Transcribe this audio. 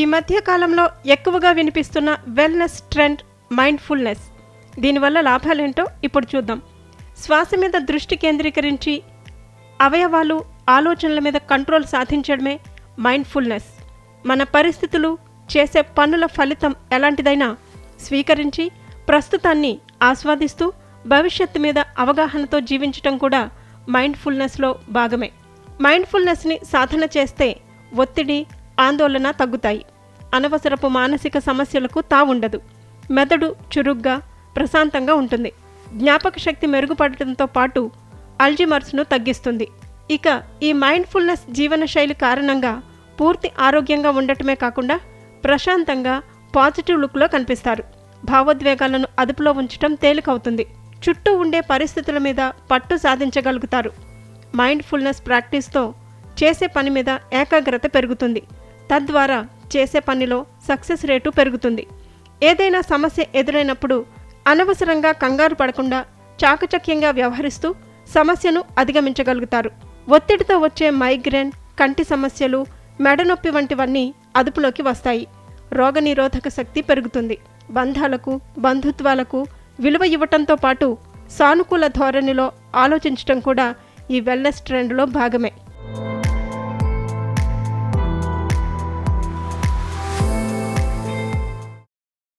ఈ మధ్య కాలంలో ఎక్కువగా వినిపిస్తున్న వెల్నెస్ ట్రెండ్ మైండ్ఫుల్నెస్ దీనివల్ల లాభాలేంటో ఇప్పుడు చూద్దాం. శ్వాస మీద దృష్టి కేంద్రీకరించి అవయవాలు ఆలోచనల మీద కంట్రోల్ సాధించడమే మైండ్ఫుల్నెస్ మన పరిస్థితులు చేసే పనుల ఫలితం ఎలాంటిదైనా స్వీకరించి ప్రస్తుతాన్ని ఆస్వాదిస్తూ భవిష్యత్తు మీద అవగాహనతో జీవించటం కూడా మైండ్ఫుల్నెస్లో భాగమే. మైండ్ఫుల్నెస్ని సాధన చేస్తే ఒత్తిడి ఆందోళన తగ్గుతాయి. అనవసరపు మానసిక సమస్యలకు తావుండదు. మెదడు చురుగ్గా ప్రశాంతంగా ఉంటుంది. జ్ఞాపక శక్తి మెరుగుపడటంతో పాటు అల్జిమర్స్ను తగ్గిస్తుంది. ఇక ఈ మైండ్ఫుల్నెస్ జీవనశైలి కారణంగా పూర్తి ఆరోగ్యంగా ఉండటమే కాకుండా ప్రశాంతంగా పాజిటివ్ లుక్లో కనిపిస్తారు. భావోద్వేగాలను అదుపులో ఉంచడం తేలికవుతుంది. చుట్టూ ఉండే పరిస్థితుల మీద పట్టు సాధించగలుగుతారు. మైండ్ఫుల్నెస్ ప్రాక్టీస్తో చేసే పని మీద ఏకాగ్రత పెరుగుతుంది. తద్వారా చేసే పనిలో సక్సెస్ రేటు పెరుగుతుంది. ఏదైనా సమస్య ఎదురైనప్పుడు అనవసరంగా కంగారు పడకుండా చాకచక్యంగా వ్యవహరిస్తూ సమస్యను అధిగమించగలుగుతారు. ఒత్తిడితో వచ్చే మైగ్రేన్ కంటి సమస్యలు మెడనొప్పి వంటివన్నీ అదుపులోకి వస్తాయి. రోగనిరోధక శక్తి పెరుగుతుంది. బంధాలకు బంధుత్వాలకు విలువ ఇవ్వటంతో పాటు సానుకూల ధోరణిలో ఆలోచించటం కూడా ఈ వెల్నెస్ ట్రెండ్లో భాగమే.